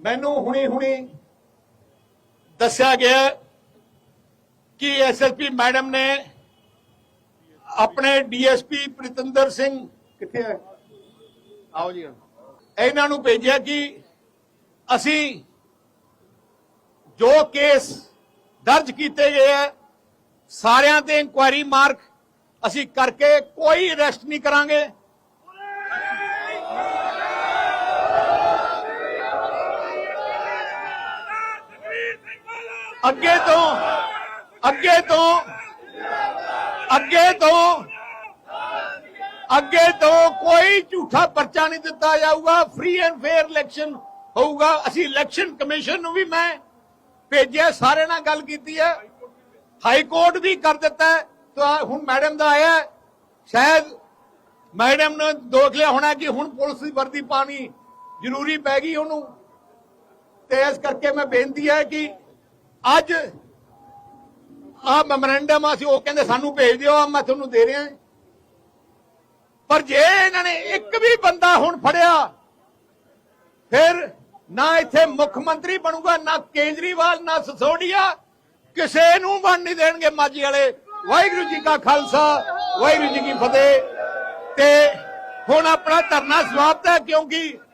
ਮੈਨੂੰ ਹੁਣੀ ਹੁਣੀ ਦੱਸਿਆ ਗਿਆ ਕਿ ਐਸਐਸਪੀ ਮੈਡਮ ਨੇ ਆਪਣੇ ਡੀਐਸਪੀ ਪ੍ਰਿਤੰਦਰ ਸਿੰਘ ਕਿੱਥੇ ਹੈ ਆਓ ਜੀ ਇਹਨਾਂ ਨੂੰ ਭੇਜਿਆ ਕਿ ਅਸੀਂ ਜੋ ਕੇਸ ਦਰਜ ਕੀਤੇ ਗਏ ਹੈ ਸਾਰਿਆਂ ਤੇ ਇਨਕੁਆਇਰੀ ਮਾਰਕ ਅਸੀਂ ਕਰਕੇ ਕੋਈ ਅਰੈਸਟ ਨਹੀਂ ਕਰਾਂਗੇ। ਅੱਗੇ ਤੋਂ ਅੱਗੇ ਤੋਂ ਅੱਗੇ ਤੋਂ ਅੱਗੇ ਤੋਂ ਕੋਈ ਝੂਠਾ ਪਰਚਾ ਨਹੀਂ ਦਿੱਤਾ ਜਾਊਗਾ। ਫ੍ਰੀ ਐਂਡ ਫੇਅਰ ਇਲੈਕਸ਼ਨ ਹੋਊਗਾ। ਅਸੀਂ ਇਲੈਕਸ਼ਨ ਕਮਿਸ਼ਨ ਨੂੰ ਵੀ ਮੈਂ ਭੇਜਿਆ ਸਾਰੇ ਨਾਲ ਗੱਲ ਕੀਤੀ ਹੈ। ਹਾਈ ਕੋਰਟ ਵੀ ਕਰ ਦਿੱਤਾ ਤਾਂ ਹੁਣ ਮੈਡਮ ਦਾ ਆਇਆ ਸ਼ਾਇਦ ਮੈਡਮ ਨੇ ਦੇਖ ਲਿਆ ਹੋਣਾ ਕਿ ਹੁਣ ਪੁਲਿਸ ਦੀ ਵਰਦੀ ਪਾਣੀ ਜ਼ਰੂਰੀ ਪੈ ਗਈ ਉਹਨੂੰ। ਤੇ ਇਸ ਕਰਕੇ ਮੈਂ ਬੇਨਤੀ ਹੈ ਕਿ ਅੱਜ ਆ ਮੈਮੋਰੈਂਡਮ ਆ ਉਹ ਕਹਿੰਦੇ ਸਾਨੂੰ ਭੇਜ ਦਿਓ, ਆ ਮੈਂ ਤੁਹਾਨੂੰ ਦੇ ਰਿਹਾ। ਪਰ ਜੇ ਇਹਨਾਂ ਨੇ ਇੱਕ ਵੀ ਬੰਦਾ ਹੁਣ ਫੜਿਆ, ਫਿਰ ਨਾ ਇੱਥੇ ਮੁੱਖ ਮੰਤਰੀ ਬਣੂਗਾ, ਨਾ ਕੇਜਰੀਵਾਲ, ਨਾ ਸਸੋਡੀਆ। ਕਿਸੇ ਨੂੰ ਬਣ ਨਹੀਂ ਦੇਣਗੇ ਮਾਜੀ ਵਾਲੇ। ਵਾਹਿਗੁਰੂ ਜੀ ਕਾ ਖਾਲਸਾ, ਵਾਹਿਗੁਰੂ ਜੀ ਕੀ ਫਤਿਹ। ਤੇ ਹੁਣ ਆਪਣਾ ਧਰਨਾ ਸਮਾਪਤ ਹੈ, ਕਿਉਂਕਿ